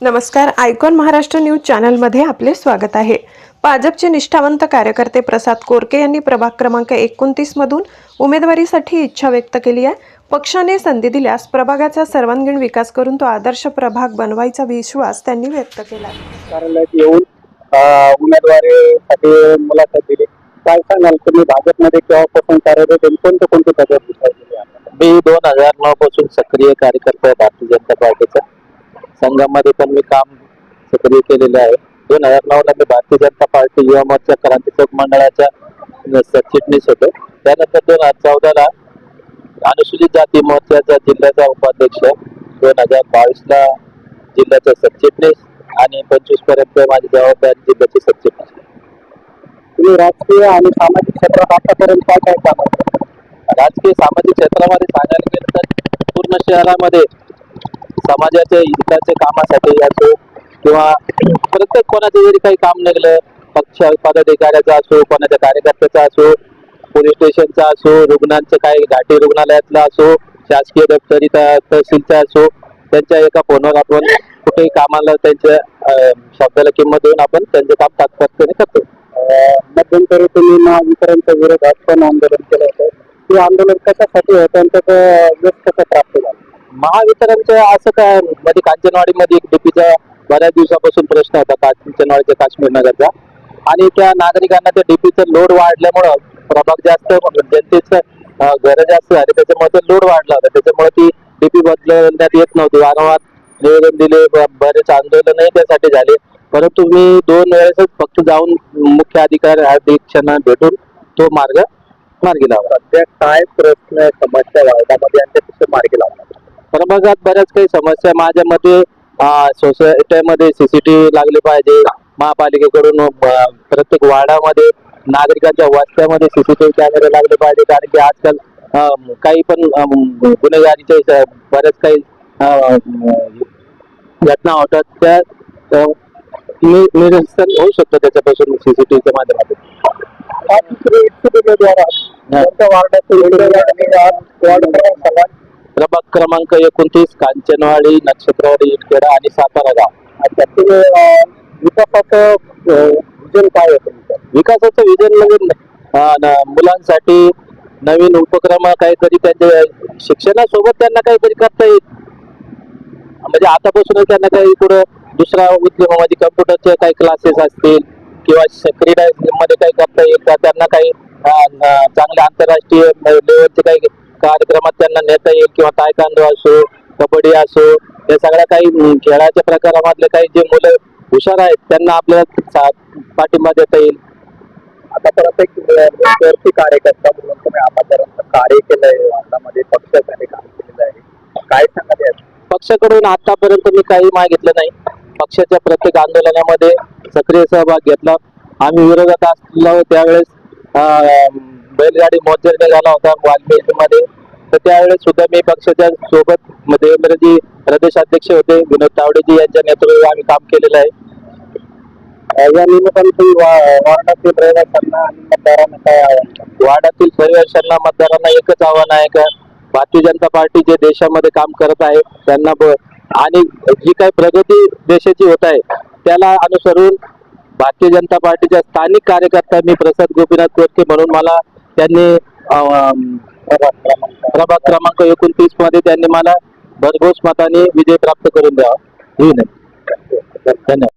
नमस्कार icon Maharashtra news चॅनलमध्ये आपले स्वागत आहे. भाजपचे निष्ठावंत कार्यकर्ते प्रसाद कोरके यांनी प्रभाग क्रमांक एकोणतीस मधून उमेदवारीसाठी इच्छा व्यक्त केली आहे. पक्षाने संधी दिल्यास प्रभागाचा सर्वांगीण विकास करून तो आदर्श प्रभाग बनवायचा विश्वास त्यांनी व्यक्त केला. कार्यालयात येऊन अं, उमेदवारीसाठी मुलाखत दिली. काय सांगाल तुम्ही? भाजपमध्ये केव्हापासून कार्यरत आहे? कोणते कोणते पद भूषवलेले आहेत? मी दोन हजार नऊ पासून सक्रिय कार्यकर्ता भारतीय जनता पार्टीचा. संघामध्ये पण मी काम सक्रिय केलेलं आहे. दोन हजार नऊ ला मी भारतीय जनता पार्टी युवा मोर्चा क्रांती चौक मंडळाचा सरचिटणीस होतो. त्यानंतर दोन हजार चौदा ला अनुसूचित जाती मोर्चाचा जिल्ह्याचा उपाध्यक्ष दोन हजार बावीस ला जिल्ह्याचा सरचिटणीस आणि पंचवीसपर्यंत माझी जबाबदारी जिल्ह्याची सरचिटणीस तुम्ही राजकीय आणि सामाजिक क्षेत्रात आतापर्यंत काय काय काम? राजकीय सामाजिक क्षेत्रामध्ये सांगायला गेलं तर पूर्ण शहरामध्ये समाजाच्या हिताच्या कामासाठी असो किंवा प्रत्येक कोणाचं जरी काही काम निघलं पक्ष पदाधिकाऱ्याचा असो कोणाच्या कार्यकर्त्याचा असो पोलीस स्टेशनचा असो रुग्णांचं काही घाटी रुग्णालयातला असो शासकीय दप्तरी तहसीलचा असो त्यांच्या एका फोनवर आपण कुठेही कामाला त्यांच्या शब्दाला किंमत देऊन आपण त्यांचं काम तात्पर्याने करतो. मध्यंतरी तुम्ही महावितरणच्या विरोधात पण आंदोलन केलं होतं. ते आंदोलन कशासाठी होतं आणि त्याचं यश कसं प्राप्त झालं? महावितरणचं असं काय मध्ये कांचनवाडीमध्ये एक डीपीचा बऱ्याच दिवसापासून प्रश्न होता कांचनवाडीच्या काश्मीर नगरचा. आणि त्या नागरिकांना त्या डीपीचं लोड वाढल्यामुळं प्रभाग जास्त जनतेचं अं, जास्त झाले त्याच्यामुळे ते लोड वाढला होता. त्याच्यामुळे ती डीपी बदलण्यात येत नव्हती. वारंवार निवेदन दिले बरेच आंदोलनही त्यासाठी झाले. परंतु मी दोन वेळेसच फक्त जाऊन मुख्य अधिकारी अध्यक्षांना भेटून तो मार्ग मार्गी लावला. सध्या काय प्रश्न समस्या वार्डामध्ये आणि ते मार्गी लावला. प्रभागात बऱ्याच काही समस्या माझ्या मते सोसायटीमध्ये सीसीटीव्ही लागले पाहिजे. महापालिकेकडून प्रत्येक वार्डामध्ये नागरिकांच्या वस्त्यामध्ये सीसीटीव्ही कॅमेरे लागले पाहिजे. कारण की आजकाल काही पण गुन्हेगारीचे बऱ्याच काही घटना होतात. त्या निरसन होऊ शकतं त्याच्यापासून सीसीटीव्हीच्या माध्यमातून. आज प्रभाग क्रमांक एकोणतीस कांचनवाडी नक्षत्रवाडी इटखेडा आणि सातारा गाव. अं, विकासाचं विजन काय तुमचं? विकासाचं विजन म्हणजे मुलांसाठी नवीन उपक्रम काहीतरी त्यांच्या शिक्षणासोबत त्यांना काहीतरी करता येईल. म्हणजे आतापासूनच त्यांना काही पुढं दुसरा उद्यम म्हणजे कम्प्युटरचे काही क्लासेस असतील किंवा क्रीडा मध्ये काही करता येईल. का त्यांना काही चांगल्या आंतरराष्ट्रीय लेवलचे काही कार्यक्रमात त्यांना नेता येईल किंवा तायकांदो असो कबड्डी असो या सगळ्या काही खेळाच्या प्रकारामधले काही जे मुलं हुशार आहेत त्यांना आपल्याला पाठिंबा देता येईल. आतापर्यंत एक विद्यार्थी कार्यकर्ता म्हणून तुम्ही आतापर्यंत कार्य केलंय वार्डामध्ये पक्षासाठी काम केलेलं आहे. काय सांगाल आहे पक्षाकडून आतापर्यंत मी काही मागितलं नाही. पक्षाच्या प्रत्येक आंदोलनामध्ये सक्रिय सहभाग घेतला. आम्ही विरोधात असलो त्यावेळेस अं, बैलगाडी मोर्चा निघाला होता वाल्मिकीमध्ये तर त्यावेळेस सुद्धा मी पक्षाच्या सोबत देवेंद्रजी प्रदेशाध्यक्ष होते विनोद तावडेजी यांच्या नेतृत्वात आम्ही काम केलेलं आहे. या निमित्ताने वार्डातील रहिवाशांना आणि मतदारांना काय आवाहन कराल? वार्डातील रहिवाशांना मतदारांना एकच आव्हान आहे का? भारतीय जनता पार्टी जे देशामध्ये काम करत आहे त्यांना आणि जी काही प्रगती देशाची होत आहे त्याला अनुसरून भारतीय जनता पार्टीच्या स्थानिक कार्यकर्ता मी प्रसाद गोपीनाथ कोटके म्हणून मला त्यांनी प्रभाग क्रमांक एकोणतीसमध्ये त्यांनी मला भरघोस मताने विजय प्राप्त करून द्यावा. धन्यवाद.